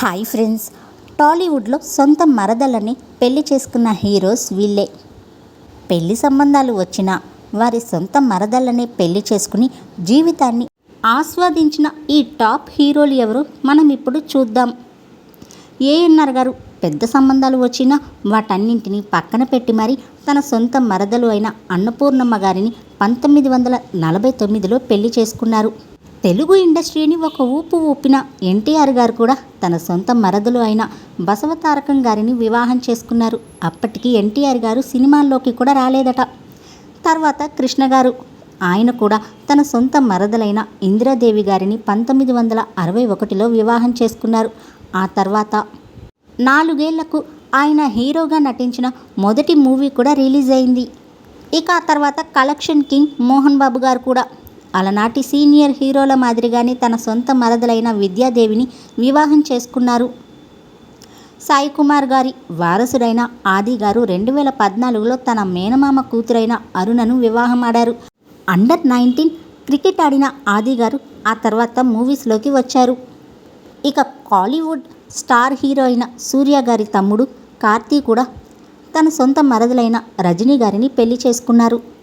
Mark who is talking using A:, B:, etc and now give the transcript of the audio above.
A: Hi friends. టాలీవుడ్లో సొంత మరదలని పెళ్ళి చేసుకున్న హీరోస్ వీళ్ళే. పెళ్ళి సంబంధాలు వచ్చినా వారి సొంత మరదలనే పెళ్ళి చేసుకుని జీవితాన్ని ఆస్వాదించిన ఈ టాప్ హీరోలు ఎవరు మనం ఇప్పుడు చూద్దాం. ఏఎన్ఆర్ గారు పెద్ద సంబంధాలు వచ్చినా వాటన్నింటినీ పక్కన పెట్టి మరి తన సొంత మరదలు అయిన అన్నపూర్ణమ్మ గారిని పంతొమ్మిది వందల నలభై తొమ్మిదిలో పెళ్ళి చేసుకున్నారు. తెలుగు ఇండస్ట్రీని ఒక ఊపు ఊపిన ఎన్టీఆర్ గారు కూడా తన సొంత మరదలు అయిన బసవతారకం గారిని వివాహం చేసుకున్నారు. అప్పటికి ఎన్టీఆర్ గారు సినిమాల్లోకి కూడా రాలేదట. తర్వాత కృష్ణ గారు ఆయన కూడా తన సొంత మరదలైన ఇందిరాదేవి గారిని పంతొమ్మిది వందల అరవై ఒకటిలో వివాహం చేసుకున్నారు. ఆ తర్వాత నాలుగేళ్ళకు ఆయన హీరోగా నటించిన మొదటి మూవీ కూడా రిలీజ్ అయింది. ఇక ఆ తర్వాత కలెక్షన్ కింగ్ మోహన్ బాబు గారు కూడా అలనాటి సీనియర్ హీరోల మాదిరిగానే తన సొంత మరదలైన విద్యాదేవిని వివాహం చేసుకున్నారు. సాయి కుమార్ గారి వారసుడైన ఆది గారు రెండు వేల పద్నాలుగులో తన మేనమామ కూతురైన అరుణను వివాహమాడారు. అండర్ నైన్టీన్ క్రికెట్ ఆడిన ఆది గారు ఆ తర్వాత మూవీస్లోకి వచ్చారు. ఇక కాలీవుడ్ స్టార్ హీరో అయిన సూర్య గారి తమ్ముడు కార్తీ కూడా తన సొంత మరదలైన రజనీ గారిని పెళ్ళి చేసుకున్నారు.